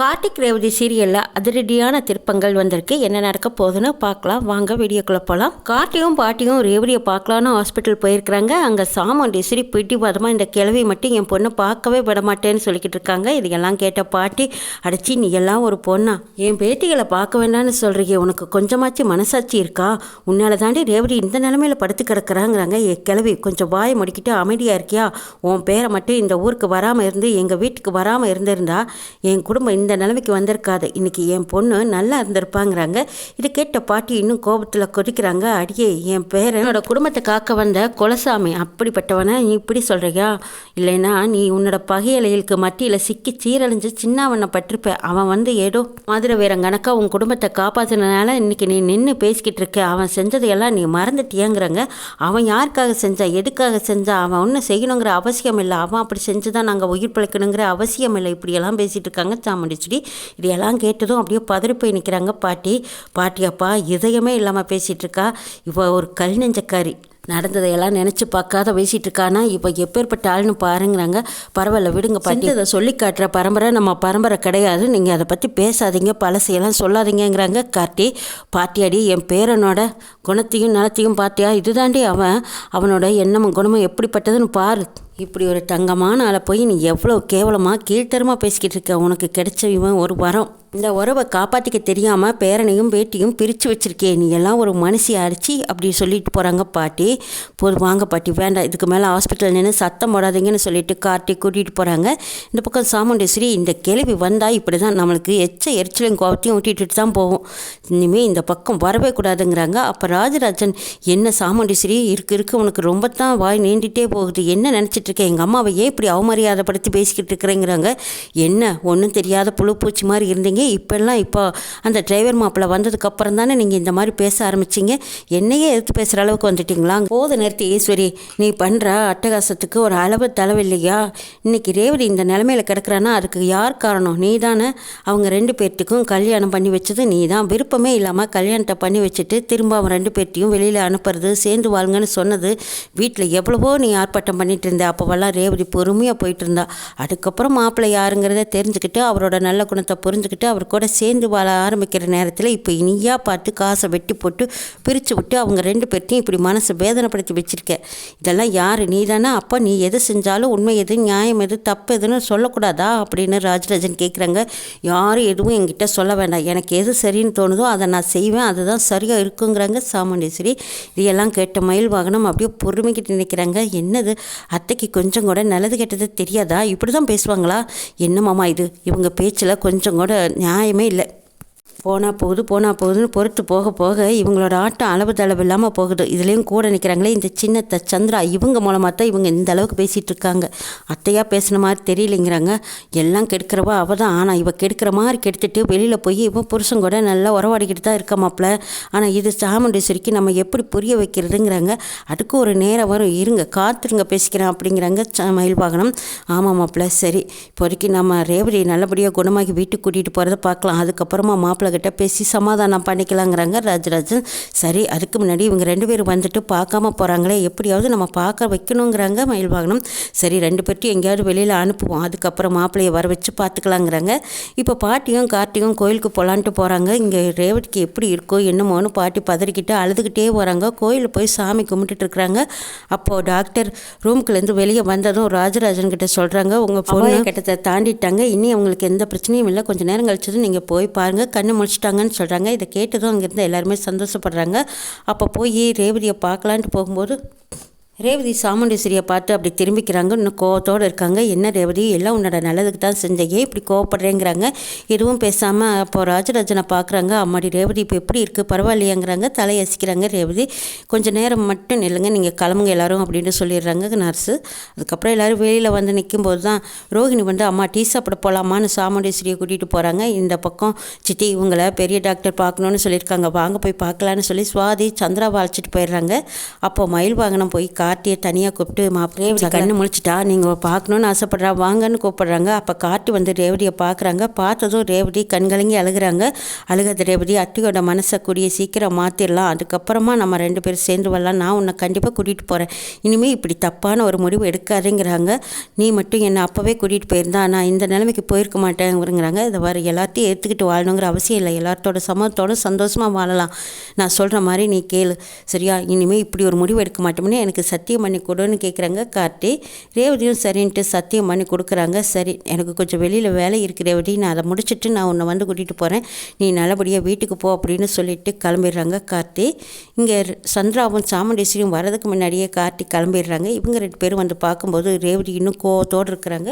கார்த்திக் ரேவதி சீரியலில் அதிரடியான திருப்பங்கள் வந்திருக்கு. என்ன நடக்க போகுதுன்னு பார்க்கலாம். வாங்க வீடியோக்குள்ளே போகலாம் கார்த்தியும் பாட்டியும் ரேவதியை பார்க்கலான்னு ஹாஸ்பிட்டல் போயிருக்கிறாங்க. அங்கே சாமுண்டேஸ்வரி பிடிவாதமாக இந்த கிழவி மட்டும் என் பொண்ணை பார்க்கவே விட மாட்டேன்னு சொல்லிக்கிட்டு இருக்காங்க. இதையெல்லாம் கேட்ட பாட்டி அடிச்சு நீ எல்லாம் ஒரு பொண்ணா? என் பேத்திகளை பார்க்க வேண்டாம்னு சொல்கிறீங்க உனக்கு கொஞ்சமாச்சும் மனசாட்சி இருக்கா? உன்னால் தாண்டி ரேவதி இந்த நிலமையில படுத்து கிடக்குறாங்கிறாங்க. என் கிழவி கொஞ்சம் வாயை முடிக்கிட்டு அமைதியாக இருக்கியா? உன் பேரை மட்டும் இந்த ஊருக்கு வராமல் இருந்து எங்கள் வீட்டுக்கு வராமல் இருந்திருந்தா என் குடும்பம் இந்த நிலைமைக்கு வந்திருக்காது. இன்றைக்கி என் பொண்ணு நல்லா இருந்திருப்பாங்கிறாங்க. இதை கேட்ட பாட்டி இன்னும் கோபத்தில் கொதிக்கிறாங்க. அடியே என் பேர் என்னோட குடும்பத்தை காக்க வந்த குலசாமி அப்படிப்பட்டவனை நீ இப்படி சொல்கிறியா இல்லைன்னா நீ உன்னோட பகையலைகளுக்கு மத்தியில் சிக்கி சீரழிஞ்சு சின்னவனை பட்டிருப்ப. அவன் வந்து ஏதோ மதுரை வீரன் கணக்கா உன் குடும்பத்தை காப்பாற்றினால இன்றைக்கி நீ நின்று பேசிக்கிட்டு இருக்க. அவன் செஞ்சதையெல்லாம் நீ மறந்துட்டியாங்கிறாங்க. அவன் யாருக்காக செஞ்சா எதுக்காக செஞ்சா அவன் ஒன்றும் செய்யணுங்கிற அவசியம் இல்லை. அவன் அப்படி செஞ்சு தான் நாங்கள் உயிர் பிழைக்கணுங்கிற அவசியம் இல்லை. இப்படியெல்லாம் பேசிகிட்டு இருக்காங்க சாமுண்டிச்சுடி இதையெல்லாம் கேட்டதும் அப்படியே பதறி போய் நிற்கிறாங்க பாட்டி. பாட்டியாப்பா இதயமே இல்லாமல் பேசிகிட்டு இருக்கா இப்போ ஒரு கல் நெஞ்சக்காரி நடந்ததையெல்லாம் நினச்சி பார்க்காத பேசிகிட்டு இருக்கானா இப்போ எப்பேற்பட்ட ஆள்னு பாருங்கிறாங்க. பரவாயில்ல விடுங்க பாட்டி. அதை சொல்லி காட்டுற பரம்பரை நம்ம பரம்பரை கிடையாது. நீங்கள் அதை பற்றி பேசாதீங்க பழசையெல்லாம் சொல்லாதீங்கங்கிறாங்க கார்த்தி. பாட்டியாடி என் பேரனோட குணத்தையும் நலத்தையும் பார்த்தியா இதுதாண்டி அவன் அவனோட எண்ணமும் குணமும் எப்படிப்பட்டதுன்னு பாரு. இப்படி ஒரு தங்கமான ஆளை போய் நீ எவ்வளோ கேவலமாக கீழ்த்தரமாக பேசிக்கிட்டு இருக்க? உனக்கு கிடைச்ச இவன் ஒரு வரம். இந்த உறவை காப்பாற்றிக்க தெரியாமல் பேரனையும் பேட்டியும் பிரித்து வச்சுருக்கே நீ எல்லாம் ஒரு மனுஷி அடிச்சு அப்படி சொல்லிட்டு போகிறாங்க பாட்டி. போது வாங்க பாட்டி வேண்டாம். இதுக்கு மேலே ஹாஸ்பிட்டல் நின்று சத்தம் போடாதீங்கன்னு சொல்லிட்டு கார்ட்டி கூட்டிகிட்டு போகிறாங்க இந்த பக்கம் சாமுண்டேஸ்வரி இந்த கேள்வி வந்தால் இப்படி தான் நம்மளுக்கு எச்ச எரிச்சலையும் கோவத்தையும் ஊட்டிட்டு தான் போவோம் இனிமேல் இந்த பக்கம் வரவே கூடாதுங்கிறாங்க. அப்போ ராஜராஜன் என்ன சாமுண்டேஸ்வரி இருக்கு இருக்கு. உனக்கு ரொம்ப தான் வாய் நீண்டிகிட்டே போகுது. என்ன நினச்சிட்டு இருக்கேன் எங்கள் அம்மாவை ஏன் இப்படி அவமரியாதைப்படுத்தி பேசிக்கிட்டு இருக்கிறேங்கிறாங்க என்ன ஒன்றும் தெரியாத புழு பூச்சி மாதிரி இருந்தீங்க. இப்போல்லாம் இப்போ அந்த டிரைவர் மாப்பிள்ளை வந்ததுக்கப்புறம் தானே நீங்கள் இந்த மாதிரி பேச ஆரம்பிச்சிங்க. என்னையே எடுத்து பேசுகிற அளவுக்கு வந்துட்டிங்களா? போத நேரத்தை ஈஸ்வரி நீ பண்ணுற அட்டகாசத்துக்கு ஒரு அளவு தலைவில்லையா? இன்னைக்கு ரேவதி இந்த நிலமையில கிடக்குறான்னா அதுக்கு யார் காரணம்? நீ தானே அவங்க ரெண்டு பேர்த்துக்கும் கல்யாணம் பண்ணி வச்சது நீ தான் விருப்பமே இல்லாமல் கல்யாணத்தை பண்ணி வச்சுட்டு திரும்ப அவன் ரெண்டு பேர்த்தையும் வெளியில் அனுப்புறது சேர்ந்து வாழ்ங்கன்னு சொன்னது வீட்டில் எவ்வளவோ நீ ஆர்ப்பாட்டம் பண்ணிட்டு இருந்த. அப்போவெல்லாம் ரேவதி பொறுமையாக போயிட்டு இருந்தா அதுக்கப்புறம் மாப்பிள்ளை யாருங்கிறத தெரிஞ்சுக்கிட்டு அவரோட நல்ல குணத்தை புரிஞ்சுக்கிட்டு அவர் கூட சேர்ந்து வாழ ஆரம்பிக்கிற நேரத்தில் இப்போ இனியாக பார்த்து காசை வெட்டி போட்டு பிரித்து விட்டு அவங்க ரெண்டு பேர்த்தையும் இப்படி மனசை வேதனைப்படுத்தி வச்சுருக்க. இதெல்லாம் யார்? நீ தானே அப்போ நீ எது செஞ்சாலும் உண்மை எது நியாயம் எது தப்பு எதுன்னு சொல்லக்கூடாதா? அப்படின்னு ராஜராஜன் கேட்குறாங்க யாரும் எதுவும் என்கிட்ட சொல்ல வேண்டாம். எனக்கு எது சரின்னு தோணுதோ அதை நான் செய்வேன். அதுதான் சரியாக இருக்குங்கிறாங்க சாமுண்டேஸ்வரி. இதையெல்லாம் கேட்ட மயில் வாகனம் அப்படியே பொறுமைக்கிட்டு நினைக்கிறாங்க என்னது? அத்தைக்கு கொஞ்சம் கூட நல்லது கெட்டது தெரியாதா? இப்படி தான் பேசுவாங்களா? என்ன மாமா இது? இவங்க பேச்சில் கொஞ்சம் கூட நியாயமே இல்லை. போனால் போகுது போனால் போகுதுன்னு பொறுத்து போக போக இவங்களோட ஆட்டம் அளவு தளவு இல்லாமல் போகுது. இதுலேயும் கூட நிற்கிறாங்களே இந்த சின்னத்த சந்திரா இவங்க மூலமாக தான் இவங்க இந்த அளவுக்கு பேசிகிட்டு இருக்காங்க. அத்தையாக பேசுன மாதிரி தெரியலைங்கிறாங்க. எல்லாம் கெடுக்கிறவா அவள் தான். ஆனால் இவள் கெடுக்கிற மாதிரி கெடுத்துட்டு வெளியில் போய் இவன் புருஷன் கூட நல்லா உறவாடிக்கிட்டு தான் இருக்க மாப்பிள்ள ஆனால் இது சாமுண்டேஸ்வரிக்கு நம்ம எப்படி புரிய வைக்கிறதுங்கிறாங்க. அதுக்கு ஒரு நேரம் வரும். இருங்க காத்துருங்க பேசிக்கிறேன் அப்படிங்கிறாங்க ச- மயில் வாகனம் ஆமாம் மாப்பிள்ள சரி. இப்போதைக்கு நம்ம ரேவதி நல்லபடியாக குணமாகி வீட்டுக்கு கூட்டிகிட்டு போகிறத பார்க்கலாம். அதுக்கப்புறமா மாப்பிள்ளை கிட்ட பேசி சமாதானம் பண்ணிக்கலாங்கிறாங்க ராஜராஜன். சரி அதுக்கு முன்னாடி இவங்க ரெண்டு பேரும் வந்துட்டு பார்க்காம போகிறாங்களே எப்படியாவது நம்ம பார்க்க வைக்கணுங்கிறாங்க மயில் வாகனம் சரி ரெண்டு பேர்ட்டையும் எங்கேயாவது வெளியில் அனுப்புவோம். அதுக்கப்புறம் மாப்பிள்ளையை வர வச்சு பார்த்துக்கலாங்கிறாங்க. இப்போ பாட்டியும் கார்த்தியும் கோயிலுக்கு போகலான்ட்டு போகிறாங்க இங்கே ரேவதிக்கு எப்படி இருக்கோ என்னமோன்னு பாட்டி பதறிக்கிட்டு அழுதுகிட்டே போகிறாங்க கோயிலில் போய் சாமி கும்பிட்டுட்டு இருக்கிறாங்க. அப்போது டாக்டர் ரூம்குலேருந்து வெளியே வந்ததும் ராஜராஜன் கிட்ட சொல்கிறாங்க உங்கள் பொண்ணு கட்டத்தை தாண்டிட்டாங்க. இனி அவங்களுக்கு எந்த பிரச்சனையும் இல்லை. கொஞ்சம் நேரம் கழிச்சதும் நீங்கள் போய் பாருங்கள் பண்ணி முடிச்சிட்டாங்கன்னு சொல்கிறாங்க இதை கேட்டதும் அங்கேருந்து எல்லாருமே சந்தோஷப்படுறாங்க. அப்போ போய் ரேவதியை பார்க்கலான்ட்டு போகும்போது ரேவதி சாமுண்டேஸ்வரியை பார்த்து அப்படி திரும்பிக்கிறாங்க. இன்னும் கோவத்தோடு இருக்காங்க. என்ன ரேவதி? எல்லாம் உன்னோட நல்லதுக்கு தான் செஞ்சேன் இப்படி கோவப்படுறேங்கிறாங்க? எதுவும் பேசாமல் அப்போ ராஜராஜனை பார்க்குறாங்க. அம்மாடி ரேவதி இப்போ எப்படி இருக்குது பரவாயில்லையாங்கிறாங்க. தலையசிக்கிறாங்க ரேவதி. கொஞ்சம் நேரம் மட்டும் நில்லுங்க. நீங்கள் கிளம்புங்க எல்லாரும் அப்படின்னு சொல்லிடுறாங்க நர்ஸு. அதுக்கப்புறம் எல்லாரும் வெளியில் வந்து நிற்கும்போது தான் ரோஹிணி வந்து அம்மா டீ சாப்பிட போகலாமான்னு சாமுண்டேஸ்வரியை கூட்டிகிட்டு போகிறாங்க இந்த பக்கம் சித்தி இவங்களை பெரிய டாக்டர் பார்க்கணுன்னு சொல்லியிருக்காங்க. வாங்க போய் பார்க்கலான்னு சொல்லி சுவாதி சந்திராவை அழைச்சிட்டு போயிடுறாங்க. அப்போது மயில் வாகனம் போய் கார்த்தியை தனியாக கூப்பிட்டு மாப்பிள்ளையே கண்ணு முழிச்சிட்டா நீங்கள் பார்க்கணுன்னு ஆசைப்படுறா வாங்கன்னு கூப்பிடுறாங்க. அப்போ கார்த்தி வந்து ரேவதியை பார்க்குறாங்க. பார்த்ததும் ரேவதி கண்கலங்கி அழுகுறாங்க. அழுகாத ரேவதி அத்தியோட மனசை கூடிய சீக்கிரம் மாற்றிடலாம் அதுக்கப்புறமா நம்ம ரெண்டு பேரும் சேர்ந்து வரலாம். நான் உன்னை கண்டிப்பாக கூட்டிகிட்டு போகிறேன் இனிமேல் இப்படி தப்பான ஒரு முடிவு எடுக்காதேங்கிறாங்க. நீ மட்டும் என்னை அப்போவே கூட்டிகிட்டு போயிருந்தா நான் இந்த நிலைமைக்கு போயிருக்க மாட்டேங்கிறாங்க இதை வர எல்லாத்தையும் ஏற்றுக்கிட்டு வாழணுங்கிற அவசியம் இல்லை. எல்லாத்தோட சமத்தோட சந்தோஷமாக வாழலாம். நான் சொல்கிற மாதிரி நீ கேளு. சரியா? இனிமேல் இப்படி ஒரு முடிவு எடுக்க மாட்டோம்னு எனக்கு சத்தியம் பண்ணி கொடுன்னு கேட்குறாங்க கார்த்தி ரேவதியும் சரின்ட்டு சத்தியம் பண்ணி கொடுக்குறாங்க. சரி எனக்கு கொஞ்சம் வெளியில் வேலை இருக்குது ரேவதி. நான் அதை முடிச்சுட்டு நான் உன்னை வந்து கூட்டிகிட்டு போகிறேன் நீ நல்லபடியாக வீட்டுக்கு போ அப்படின்னு சொல்லிட்டு கிளம்பிடுறாங்க கார்த்தி. இங்கே சந்திராவும் சாமுண்டேஸ்வரியும் வரதுக்கு முன்னாடியே கார்த்தி கிளம்பிடுறாங்க. இவங்க ரெண்டு பேரும் வந்து பார்க்கும்போது ரேவதி இன்னும் கோவத்தோடு இருக்கிறாங்க.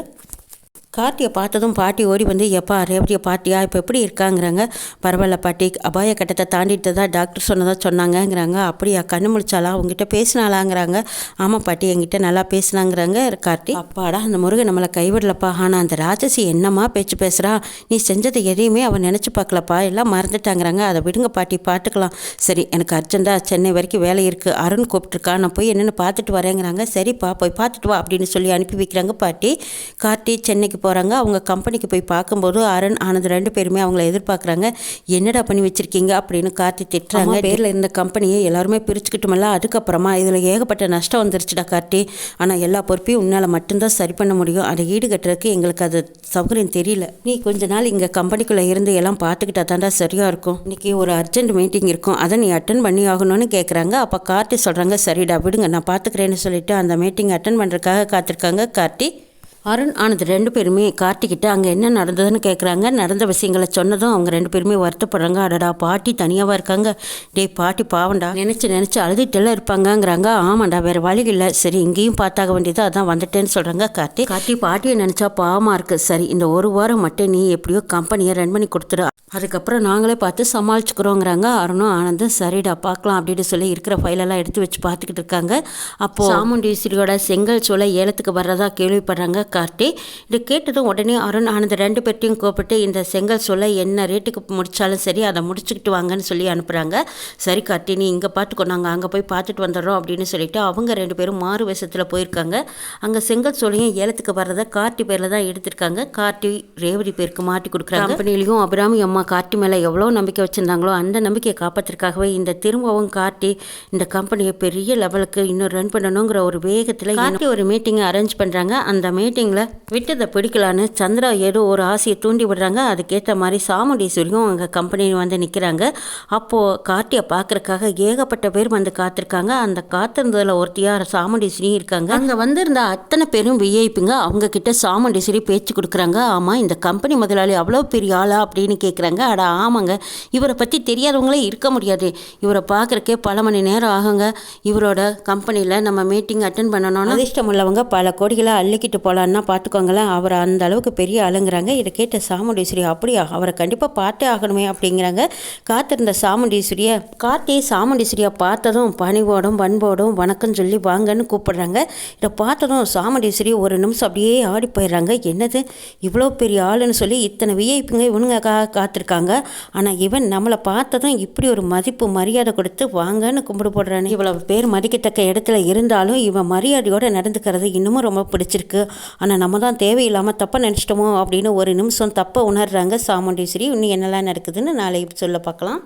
கார்த்தியை பார்த்ததும் பாட்டி ஓடி வந்து எப்பா ரேவதியை பாட்டியா இப்போ எப்படி இருக்காங்கிறாங்க? பரவாயில்ல பாட்டி அபாய கட்டத்தை தாண்டிட்டு தான் டாக்டர் சொன்னதாக சொன்னாங்கங்கிறாங்க. அப்படியா? கண்ணு முடிச்சாலா உங்ககிட்ட பேசினாலாங்கிறாங்க ஆமாம் பாட்டி என்கிட்ட நல்லா பேசினாங்கிறாங்க கார்த்தி. அப்பாடா அந்த முருகன் நம்மளை கைவிடலப்பா. ஆனால் அந்த ராஜசி என்னம்மா பேச்சு பேசுகிறா நீ செஞ்சதை எதையுமே அவன் நினச்சி பார்க்கலப்பா. எல்லாம் மறந்துட்டாங்கிறாங்க. அதை விடுங்க பாட்டி பார்த்துக்கலாம். சரி எனக்கு அர்ஜென்ட்டாக சென்னை வரைக்கும் வேலை இருக்குது அருண் கூப்பிட்டுருக்கா. நான் போய் என்னென்னு பார்த்துட்டு வரேங்கிறாங்க. சரிப்பா போய் பார்த்துட்டு வா அப்படின்னு சொல்லி அனுப்பி வைக்கிறாங்க பாட்டி. கார்த்தி சென்னைக்கு போகிறாங்க அவங்க கம்பெனிக்கு போய் பார்க்கும்போது அருண் ஆனந்த் ரெண்டு பேருமே அவங்கள எதிர்பார்க்குறாங்க. என்னடா பண்ணி வச்சுருக்கீங்க அப்படின்னு கார்த்தி திட்டுறாங்க. பேரில் இருந்த கம்பெனியை எல்லாருமே பிரிச்சுக்கிட்டோமல்ல அதுக்கப்புறமா இதில் ஏகப்பட்ட நஷ்டம் வந்துருச்சுடா கார்த்தி. ஆனால் எல்லா பொறுப்பையும் உன்னால் மட்டும்தான் சரி பண்ண முடியும். அதை ஈடுகட்டுறதுக்கு எங்களுக்கு அது சௌகரியம் தெரியல. நீ கொஞ்ச நாள் இங்கே கம்பெனிக்குள்ளே இருந்து எல்லாம் பார்த்துக்கிட்டா தாண்டா சரியாக இருக்கும். இன்னைக்கு ஒரு அர்ஜென்ட் மீட்டிங் இருக்கும். அதை நீ அட்டன் பண்ணி ஆகணும்னு கேட்குறாங்க அப்போ கார்த்தி சொல்கிறாங்க சரிடா விடுங்க நான் பார்த்துக்கிறேன்னு சொல்லிட்டு அந்த மீட்டிங் அட்டன் பண்ணுறதுக்காக காத்திருக்காங்க கார்த்தி. அருண் ஆனந்த் ரெண்டு பேருமே கார்த்திக்கிட்ட அங்கே என்ன நடந்ததுன்னு கேட்குறாங்க நடந்த விஷயங்களை சொன்னதும் அவங்க ரெண்டு பேருமே வருத்தப்படுறாங்க. அடடா பாட்டி தனியாவாக இருக்காங்க. டேய் பாட்டி பாவண்டா நினச்சி நினச்சி அழுதுகிட்டெல்லாம் இருப்பாங்கங்கிறாங்க. ஆமாண்டா வேறு வழி இல்லை. சரி இங்கேயும் பார்த்தாக வேண்டியது அதான் வந்துட்டேன்னு சொல்கிறாங்க கார்த்தி கார்த்தி பாட்டியை நினச்சா பாவமாக இருக்குது சரி இந்த ஒரு வாரம் மட்டும் நீ எப்படியோ கம்பெனியை ரன் பண்ணி கொடுத்துரு. அதுக்கப்புறம் நாங்களே பார்த்து சமாளிச்சுக்கிறோங்கிறாங்க. அருணும் ஆனந்தும் சரிடா பார்க்கலாம் அப்படின்னு சொல்லி இருக்கிற ஃபைலெல்லாம் எடுத்து வச்சு பார்த்துக்கிட்டு இருக்காங்க. அப்போது சாமுண்டீஸ்வரியோட செங்கல் சோலை ஏலத்துக்கு வர்றதா கேள்விப்படுறாங்க. கார்த்தி இது கேட்டதும் உடனே அருண் ஆனந்த் ரெண்டு பேர்ட்டையும் கூப்பிட்டு இந்த செங்கல் சோலை என்ன ரேட்டுக்கு முடிச்சாலும் சரி அதை முடிச்சுக்கிட்டு வாங்கன்னு சொல்லி அனுப்புகிறாங்க சரி கார்த்தி நீ இங்கே பார்த்துக்கோ நாங்கள் அங்கே போய் பார்த்துட்டு வந்துடுறோம் அப்படின்னு சொல்லிட்டு அவங்க ரெண்டு பேரும் மாறு வேஷத்தில் போயிருக்காங்க. அங்கே செங்கல் சோலையும் ஏலத்துக்கு வர்றதை கார்த்தி பேரில் தான் எடுத்திருக்காங்க. கார்த்தி ரேவதி பேருக்கு மாட்டி கொடுக்குறாங்க. கம்பெனிலையும் அபிராமி அம்மா கார்த்தி மேலே எவ்வளோ நம்பிக்கை வச்சுருந்தாங்களோ அந்த நம்பிக்கையை காப்பாற்றுறதுக்காகவே இந்த திரும்பவும் கார்த்தி இந்த கம்பெனியை பெரிய லெவலுக்கு இன்னும் ரன் பண்ணணுங்கிற ஒரு வேகத்தில் கார்த்தி ஒரு மீட்டிங்கை அரேஞ்ச் பண்ணுறாங்க அந்த மீட்டிங்கில் விட்டதை பிடிக்கலான்னு சந்திரா ஏதோ ஒரு ஆசையை தூண்டி விடுறாங்க. அதுக்கேற்ற மாதிரி சாமுண்டீஸ்வரியும் அங்கே கம்பெனி வந்து நிற்கிறாங்க அப்போது கார்த்தியை பார்க்குறக்காக ஏகப்பட்ட பேர் வந்து காத்திருக்காங்க. அந்த காத்திருந்ததில் ஒருத்தியாக சாமுண்டீஸ்வரியும் இருக்காங்க. அங்கே வந்திருந்த அத்தனை பேரும் விஐபிங்க அவங்க கிட்ட சாமுண்டீஸ்வரி பேச்சு கொடுக்குறாங்க. ஆமாம் இந்த கம்பெனி முதலாளி அவ்வளோ பெரிய ஆளா அப்படின்னு கேட்குறாங்க அட ஆமாங்க. இவரை பற்றி தெரியாதவங்களே இருக்க முடியாது. இவரை பார்க்குறக்கே பல மணி நேரம் ஆகுங்க. இவரோட கம்பெனியில் நம்ம மீட்டிங் அட்டன் பண்ணணும்னு அதிர்ஷ்டம் உள்ளவங்க பல கோடிகளை அள்ளிக்கிட்டு போகலான்னு பார்த்துக்கோங்களேன் அவர் அந்த அளவுக்கு பெரிய ஆளுங்கிறாங்க. இதை கேட்ட சாமுண்டீஸ்வரி அப்படியா அவரை கண்டிப்பாக பார்த்தே ஆகணுமே அப்படிங்கிறாங்க. காத்திருந்த சாமுண்டீஸ்வரியை கார்த்தி சாமுண்டீஸ்வரியை பார்த்ததும் பணிவோடும் பண்போடும் வணக்கம் சொல்லி வாங்கன்னு கூப்பிடுறாங்க. இதை பார்த்ததும் சாமுண்டீஸ்வரி ஒரு நிமிஷம் அப்படியே ஆடி போயிடுறாங்க. என்னது? இவ்வளோ பெரிய ஆளுன்னு சொல்லி இத்தனை விஐப்புங்க கா காத்திருக்காங்க. ஆனால் இவன் நம்மளை பார்த்ததும் இப்படி ஒரு மதிப்பு மரியாதை கொடுத்து வாங்கன்னு கும்பிடு போடுறானு. இவ்வளோ பேர் மதிக்கத்தக்க இடத்துல இருந்தாலும் இவன் மரியாதையோடு நடந்துக்கிறது இன்னமும் ரொம்ப பிடிச்சிருக்கு. ஆனால் நம்ம தான் தேவையில்லாமல் தப்பாக நினச்சிட்டோமோ அப்படின்னு ஒரு நிமிஷம் தப்பை உணர்றாங்க சாமுண்டீஸ்வரி. இன்னும் என்னெல்லாம் நடக்குதுன்னு நாளை சொல்ல பார்க்கலாம்.